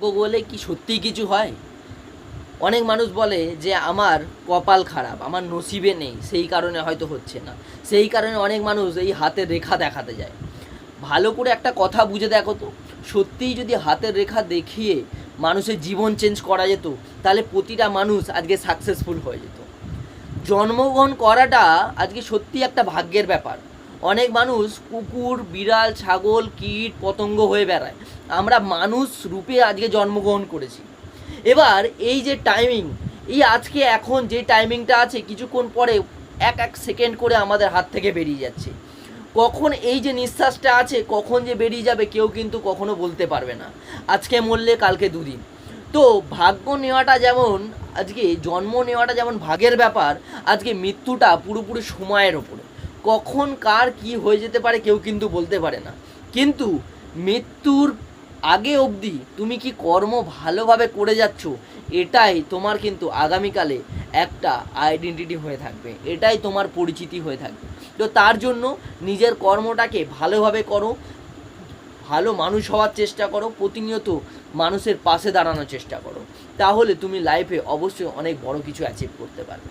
বলে কি সত্যিই কিছু হয়? অনেক মানুষ বলে যে, আমার কপাল খারাপ, আমার নসিবে নেই, সেই কারণে হয়তো হচ্ছে না। সেই কারণে অনেক মানুষ এই হাতের রেখা দেখাতে যায়। ভালো করে একটা কথা বুঝে দেখো তো। সত্যিই যদি হাতের রেখা দেখিয়ে মানুষের জীবন চেঞ্জ করা যেত, তাহলে প্রতিটা মানুষ আজকে সাকসেসফুল হয়ে যেত। জন্মগ্রহণ করাটা আজকে সত্যি একটা ভাগ্যের ব্যাপার। অনেক মানুষ কুকুর, বিড়াল, ছাগল, কীট, পতঙ্গ হয়ে বেড়ায়। আমরা মানুষ রূপে আজকে জন্মগ্রহণ করেছি। এবার এই যে টাইমিং এই আজকে এখন যে টাইমিংটা আছে, কিছুক্ষণ পরে এক এক সেকেন্ড করে আমাদের হাত থেকে বেরিয়ে যাচ্ছে। কখন এই যে নিঃশ্বাসটা আছে, কখন যে বেরিয়ে যাবে কেউ কিন্তু কখনো বলতে পারবে না। আজকে মরলে কালকে দুদিন। তো ভাগ্য নেওয়াটা যেমন, আজকে জন্ম নেওয়াটা যেমন ভাগের ব্যাপার, আজকে মৃত্যুটা পুরোপুরি সময়ের ওপরে। কখন কার কি হয়ে যেতে পারে কেউ কিন্তু বলতে পারে না। কিন্তু মৃত্যুর আগে অবধি তুমি কি কর্ম ভালোভাবে করে যাচ্ছ? এটাই তোমার কিন্তু আগামীকালে একটা আইডেন্টিটি হয়ে থাকবে। এটাই তোমার পরিচিতি হয়ে থাকবে। তো তার জন্য নিজের কর্মটাকে ভালোভাবে করো, ভালো মানুষ হওয়ার চেষ্টা করো, প্রতিনিয়ত মানুষের পাশে দাঁড়ানোর চেষ্টা করো। তাহলে তুমি লাইফে অবশ্যই অনেক বড় কিছু অ্যাচিভ করতে পারবে।